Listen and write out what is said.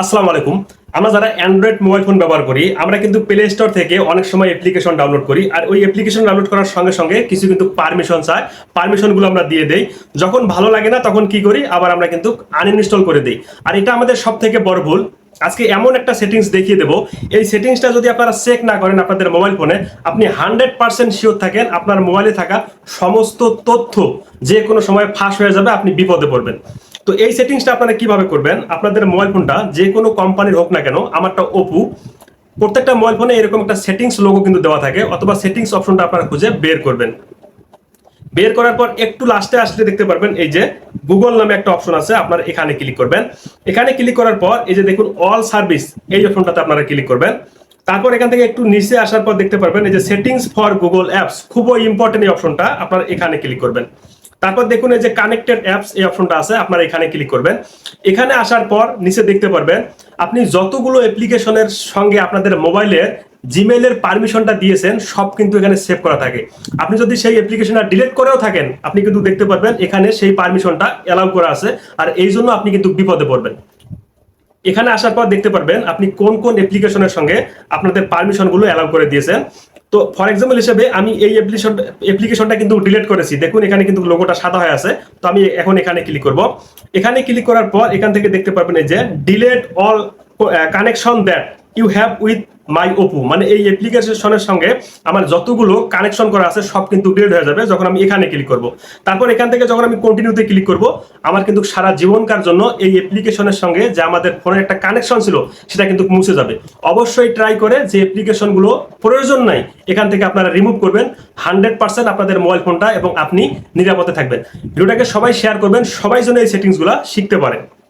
আসসালামু আলাইকুম। আমরা যারা অ্যান্ড্রয়েড মোবাইল ফোন ব্যবহার করি, আমরা কিন্তু প্লে স্টোর থেকে অনেক সময় অ্যাপ্লিকেশন ডাউনলোড করি আর ওই অ্যাপ্লিকেশন ডাউনলোড করার সঙ্গে সঙ্গে কিছু কিন্তু পারমিশন চায় পারমিশনগুলো আমরা দিয়ে দেই। যখন ভালো লাগে না, তখন কি করি? আবার আমরা কিন্তু আনইনস্টল করে দিই। আর এটা আমাদের সব থেকে বড় ভুল। আজকে এমন একটা সেটিংস দেখিয়ে দেবো। এই সেটিংসটা যদি আপনারা চেক না করেন আপনাদের মোবাইল ফোনে আপনি হান্ড্রেড পার্সেন্ট শিওর থাকেন আপনার মোবাইলে থাকা সমস্ত তথ্য যে কোনো সময় ফাঁস হয়ে যাবে, আপনি বিপদে পড়বেন। তো এই সেটিংসটা আপনারা কীভাবে করবেন? আপনাদের মোবাইল ফোনটা যে কোনো কোম্পানির হোক না কেন, আমারটা ওপো প্রত্যেকটা মোবাইল ফোনে এরকম একটা সেটিংস লোগো কিন্তু দেওয়া থাকে, অথবা সেটিংস অপশনটা আপনারা খুঁজে বের করবেন। বের করার পর একটু লাস্টে আসলে দেখতে পারবেন, এই যে গুগল নামে একটা অপশন আছে, আপনার এখানে ক্লিক করবেন। এখানে ক্লিক করার পর, এই যে দেখুন অল সার্ভিস এই অপশনটাতে আপনারা ক্লিক করবেন। তারপর এখান থেকে একটু নিচে আসার পর দেখতে পারবেন, এই যে সেটিংস ফর গুগল অ্যাপস খুবই ইম্পর্টেন্ট এই অপশনটা আপনারা এখানে ক্লিক করবেন। তারপর দেখুন এই যে কানেক্টেড অ্যাপস এই অপশনটা আছে, আপনারা এখানে ক্লিক করবেন। এখানে আসার পর নিচে দেখতে পারবেন, আপনি যতগুলো অ্যাপ্লিকেশনের সঙ্গে আপনাদের মোবাইলের জিমেইলের পারমিশনটা দিয়েছেন, সব কিন্তু এখানে সেভ করা থাকে। আপনি যদি সেই অ্যাপ্লিকেশনটা ডিলিট করেও থাকেন, আপনি কিন্তু দেখতে পারবেন এখানে সেই পারমিশনটা অ্যালাউ করা আছে, আর এই জন্য আপনি কিন্তু বিপদে পড়বেন। এখানে আসার পর দেখতে পারবেন, আপনি কোন কোন অ্যাপ্লিকেশনের সঙ্গে আপনাদের পারমিশনগুলো অ্যালাউ করে দিয়েছেন। তো ফর এক্সাম্পল হিসেবে আমি এই অ্যাপ্লিকেশন অ্যাপ্লিকেশনটা কিন্তু ডিলেট করেছি। দেখুন, এখানে কিন্তু লোগোটা সাদা হয়ে আছে। তো আমি এখন এখানে ক্লিক করব। এখানে ক্লিক করার পর এখান থেকে দেখতে পারবেন যে delete all connection that you have with my Oppo মানে এই অ্যাপ্লিকেশনের সঙ্গে আমার যতগুলো কানেকশন করা আছে, সব কিন্তু ডিলিট হয়ে যাবে যখন আমি এখানে ক্লিক করব। তারপর এখান থেকে যখন আমি কন্টিনিউতে ক্লিক করব, আমার কিন্তু সারা জীবনকার জন্য এই অ্যাপ্লিকেশনের সঙ্গে যে আমাদের ফোনের একটা কানেকশন ছিল, সেটা কিন্তু মুছে যাবে। অবশ্যই ট্রাই করে যে অ্যাপ্লিকেশনগুলো প্রয়োজন নাই, এখান থেকে আপনারা রিমুভ করবেন। হান্ড্রেড পার্সেন্ট আপনাদের মোবাইল ফোনটা এবং আপনি নিরাপদে থাকবেন। ভিডিওটাকে সবাই শেয়ার করবেন, সবাই যেন এই সেটিংসগুলো শিখতে পারেন